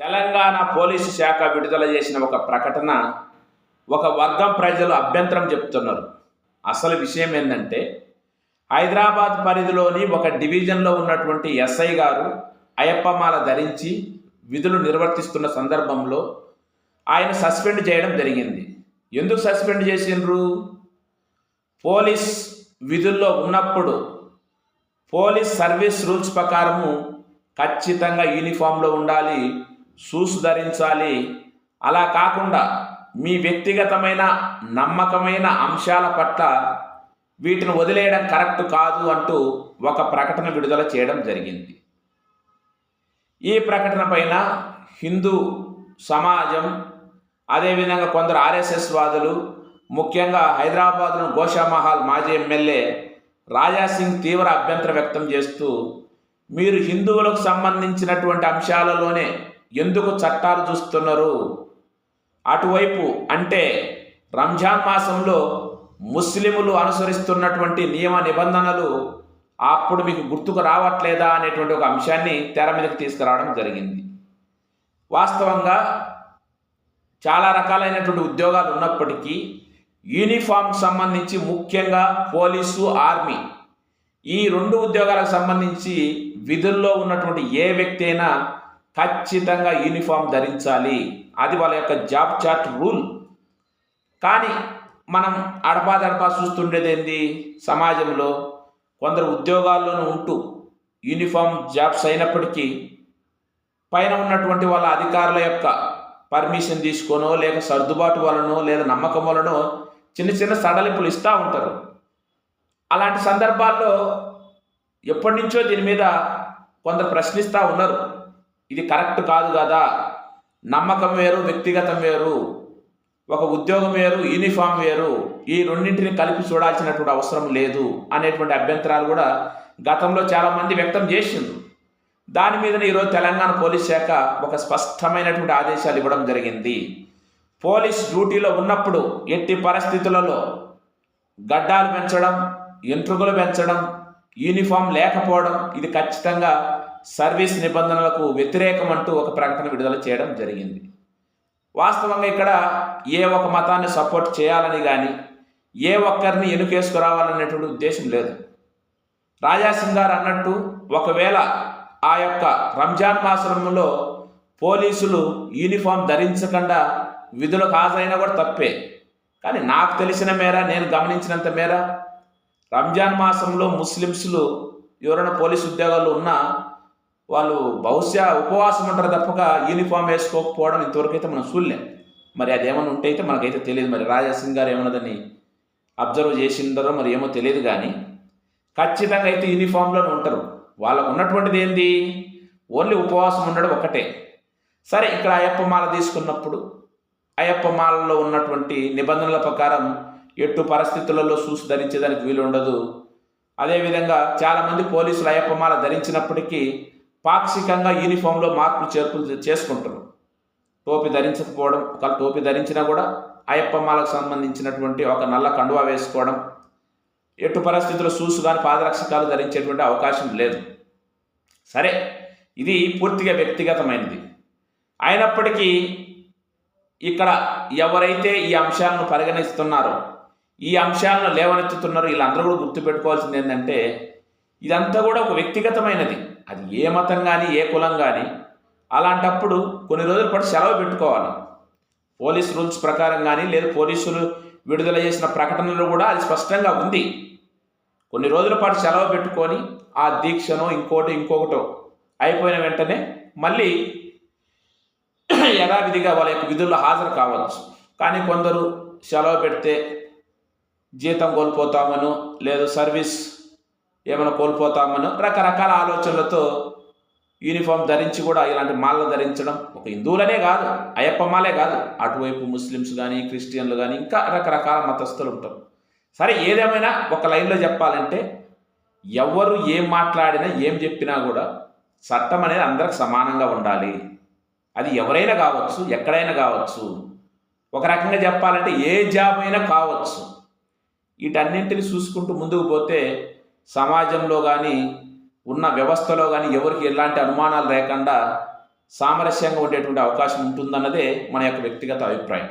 Telangana police శాఖ విడుదల చేసిన ఒక ప్రకటన ఒక వర్గం ప్రజలు అభ్యంతరం చెప్తున్నారు. అసలు విషయం ఏంటంటే హైదరాబాద్ పరిధిలోని ఒక డివిజన్లో ఉన్నటువంటి ఎస్ఐ గారు అయ్యప్పమాల ధరించి విధులు నిర్వర్తిస్తున్న సందర్భంలో ఆయన సస్పెండ్ చేయడం జరిగింది. ఎందుకు సస్పెండ్ చేసిండ్రు? పోలీస్ విధుల్లో ఉన్నప్పుడు పోలీస్ సర్వీస్ రూల్స్ ప్రకారము ఖచ్చితంగా యూనిఫామ్లో ఉండాలి షూస్ ధరించాలి. అలా కాకుండా మీ వ్యక్తిగతమైన నమ్మకమైన అంశాల పట్ల వీటిని వదిలేయడం కరెక్ట్ కాదు అంటూ ఒక ప్రకటన విడుదల చేయడం జరిగింది. ఈ ప్రకటన పైన హిందూ సమాజం అదేవిధంగా కొందరు ఆర్ఎస్ఎస్ వాదులు ముఖ్యంగా హైదరాబాద్ను గోషామహల్ మాజీ ఎమ్మెల్యే రాజాసింగ్ తీవ్ర అభ్యంతరం వ్యక్తం చేస్తూ మీరు హిందువులకు సంబంధించినటువంటి అంశాలలోనే ఎందుకు చట్టాలు చూస్తున్నారు? అటువైపు అంటే రంజాన్ మాసంలో ముస్లిములు అనుసరిస్తున్నటువంటి నియమ నిబంధనలు అప్పుడు మీకు గుర్తుకు రావట్లేదా అనేటువంటి ఒక అంశాన్ని తెర మీదకి తీసుకురావడం జరిగింది. వాస్తవంగా చాలా రకాలైనటువంటి ఉద్యోగాలు ఉన్నప్పటికీ యూనిఫామ్ సంబంధించి ముఖ్యంగా పోలీసు ఆర్మీ ఈ రెండు ఉద్యోగాలకు సంబంధించి విధుల్లో ఉన్నటువంటి ఏ వ్యక్తి అయినా ఖచ్చితంగా యూనిఫామ్ ధరించాలి. అది వాళ్ళ యొక్క జాబ్ చార్ట్ రూల్ కానీ మనం అడపాదడపా చూస్తుండేది ఏంది? సమాజంలో కొందరు ఉద్యోగాల్లోనూ ఉంటూ యూనిఫామ్ జాబ్స్ అయినప్పటికీ పైన ఉన్నటువంటి వాళ్ళ అధికారుల యొక్క పర్మిషన్ తీసుకోనో లేక సర్దుబాటు వలనో లేదా నమ్మకం వలనో చిన్న చిన్న సడలింపులు ఇస్తూ ఉంటారు. అలాంటి సందర్భాల్లో ఎప్పటి నుంచో దీని మీద కొందరు ప్రశ్నిస్తూ ఉన్నారు. ఇది కరెక్ట్ కాదు కదా. నమ్మకం వేరు వ్యక్తిగతం వేరు ఒక ఉద్యోగం వేరు యూనిఫామ్ వేరు ఈ రెండింటిని కలిపి చూడాల్సినటువంటి అవసరం లేదు అనేటువంటి అభ్యంతరాలు కూడా గతంలో చాలామంది వ్యక్తం చేసిండ్రు. దాని మీద ఈరోజు తెలంగాణ పోలీస్ శాఖ ఒక స్పష్టమైనటువంటి ఆదేశాలు ఇవ్వడం జరిగింది. పోలీస్ డ్యూటీలో ఉన్నప్పుడు ఎట్టి పరిస్థితులలో గడ్డాలు పెంచడం ఎంట్రుకలు పెంచడం యూనిఫామ్ లేకపోవడం ఇది ఖచ్చితంగా సర్వీస్ నిబంధనలకు వ్యతిరేకం అంటూ ఒక ప్రకటన విడుదల చేయడం జరిగింది. వాస్తవంగా ఇక్కడ ఏ ఒక మతాన్ని సపోర్ట్ చేయాలని కానీ ఏ ఒక్కరిని ఎన్నుకేసుకురావాలనేటువంటి ఉద్దేశం లేదు. రాజాసింగ్ గారు అన్నట్టు ఒకవేళ ఆ యొక్క రంజాన్ మాసంలో పోలీసులు యూనిఫామ్ ధరించకుండా విధులకు హాజరైనా కూడా తప్పే. కానీ నాకు తెలిసిన మేర నేను గమనించినంత మేర రంజాన్ మాసంలో ముస్లిమ్స్లు ఎవరైనా పోలీస్ ఉద్యోగాలు ఉన్నా వాళ్ళు బహుశా ఉపవాసం ఉంటారు తప్పక యూనిఫామ్ వేసుకోకపోవడం ఇంతవరకు అయితే మనం చూడలేం. మరి అదేమైనా ఉంటే అయితే మనకైతే తెలియదు. మరి రాజాసింగ్ గారు ఏమన్నదని అబ్జర్వ్ చేసిందరో మరి ఏమో తెలియదు కానీ ఖచ్చితంగా అయితే యూనిఫామ్లోనే ఉంటారు. వాళ్ళకు ఉన్నటువంటిది ఏంది? ఓన్లీ ఉపవాసం ఉండడం ఒక్కటే. సరే ఇక్కడ అయ్యప్ప మాల తీసుకున్నప్పుడు అయ్యప్ప మాలలో ఉన్నటువంటి నిబంధనల ప్రకారం ఎట్టు పరిస్థితులలో చూసి ధరించేదానికి వీలు ఉండదు అదేవిధంగా చాలామంది పోలీసులు అయ్యప్ప మాల ధరించినప్పటికీ పాక్షికంగా యూనిఫామ్లో మార్పులు చేర్పులు చేసుకుంటారు టోపీ ధరించకపోవడం ఒకవేళ టోపీ ధరించినా కూడా అయ్యప్పమాలకు సంబంధించినటువంటి ఒక నల్ల కండువా వేసుకోవడం ఎటు పరిస్థితుల్లో షూస్ కానీ పాదరక్షకాలు ధరించేటువంటి అవకాశం లేదు. సరే ఇది పూర్తిగా వ్యక్తిగతమైనది. అయినప్పటికీ ఇక్కడ ఎవరైతే ఈ అంశాలను పరిగణిస్తున్నారో ఈ అంశాలను లేవనెత్తుతున్నారో వీళ్ళందరూ కూడా గుర్తుపెట్టుకోవాల్సింది ఏంటంటే ఇదంతా కూడా ఒక వ్యక్తిగతమైనది. అది ఏ మతం కానీ ఏ కులం కానీ అలాంటప్పుడు కొన్ని రోజుల పాటు సెలవు పెట్టుకోవాలి. పోలీస్ రూల్స్ ప్రకారం కానీ లేదు పోలీసులు విడుదల చేసిన ప్రకటనలో కూడా అది స్పష్టంగా ఉంది. కొన్ని రోజుల పాటు సెలవు పెట్టుకొని ఆ దీక్షను ఇంకోటి ఇంకొకటో అయిపోయిన వెంటనే మళ్ళీ యథావిధిగా వాళ్ళ యొక్క విధుల్లో హాజరు కావచ్చు. కానీ కొందరు సెలవు పెడితే జీతం కోల్పోతామను లేదు సర్వీస్ ఏమైనా కోల్పోతామనో రకరకాల ఆలోచనలతో యూనిఫామ్ ధరించి కూడా ఇలాంటి మాలను ధరించడం ఒక హిందువులనే కాదు అయ్యప్ప మాలే కాదు. అటువైపు ముస్లిమ్స్ కానీ క్రిస్టియన్లు కానీ ఇంకా రకరకాల మతస్థులు ఉంటారు. సరే ఏదేమైనా ఒక లైన్లో చెప్పాలంటే ఎవరు ఏం మాట్లాడినా ఏం చెప్పినా కూడా చట్టం అనేది అందరికి సమానంగా ఉండాలి. అది ఎవరైనా కావచ్చు ఎక్కడైనా కావచ్చు. ఒక రకంగా చెప్పాలంటే ఏ జాబ్ అయినా కావచ్చు. వీటన్నింటిని చూసుకుంటూ ముందుకు పోతే సమాజంలో కానీ ఉన్న వ్యవస్థలో కానీ ఎవరికి ఎలాంటి అనుమానాలు లేకుండా సామరస్యంగా ఉండేటువంటి అవకాశం ఉంటుందన్నదే మన యొక్క వ్యక్తిగత అభిప్రాయం.